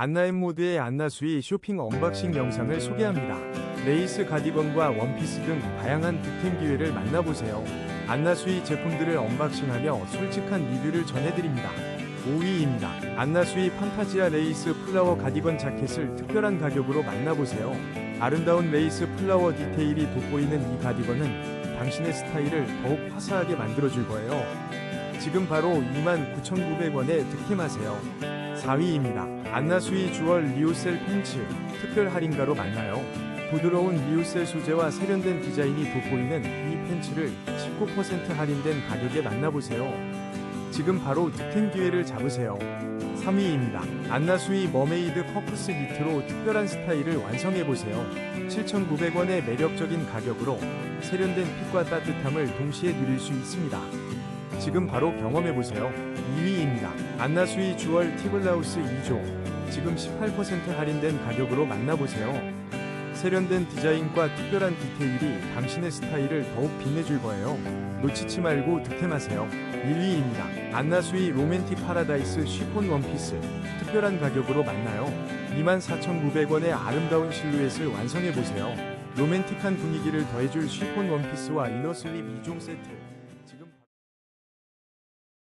안나엠 모드의 안나수이 쇼핑 언박싱 영상을 소개합니다. 레이스 가디건과 원피스 등 다양한 득템 기회를 만나보세요. 안나수이 제품들을 언박싱하며 솔직한 리뷰를 전해드립니다. 5위입니다. 안나수이 판타지아 레이스 플라워 가디건 자켓을 특별한 가격으로 만나보세요. 아름다운 레이스 플라워 디테일이 돋보이는 이 가디건은 당신의 스타일을 더욱 화사하게 만들어줄 거예요. 지금 바로 29,900원에 득템하세요. 4위입니다. 안나수이 주얼 리오셀 팬츠 특별 할인가로 만나요. 부드러운 리오셀 소재와 세련된 디자인이 돋보이는 이 팬츠를 19% 할인된 가격에 만나보세요. 지금 바로 득템 기회를 잡으세요. 3위입니다. 안나수이 머메이드 퍼프스 니트로 특별한 스타일을 완성해보세요. 7,900원의 매력적인 가격으로 세련된 핏과 따뜻함을 동시에 누릴 수 있습니다. 지금 바로 경험해보세요. 2위입니다. 안나수이 주얼 티블라우스 2종. 지금 18% 할인된 가격으로 만나보세요. 세련된 디자인과 특별한 디테일이 당신의 스타일을 더욱 빛내줄 거예요. 놓치지 말고 득템하세요. 1위입니다. 안나수이 로맨틱 파라다이스 쉬폰 원피스. 특별한 가격으로 만나요. 24,900원의 아름다운 실루엣을 완성해보세요. 로맨틱한 분위기를 더해줄 쉬폰 원피스와 이너슬립 2종 세트.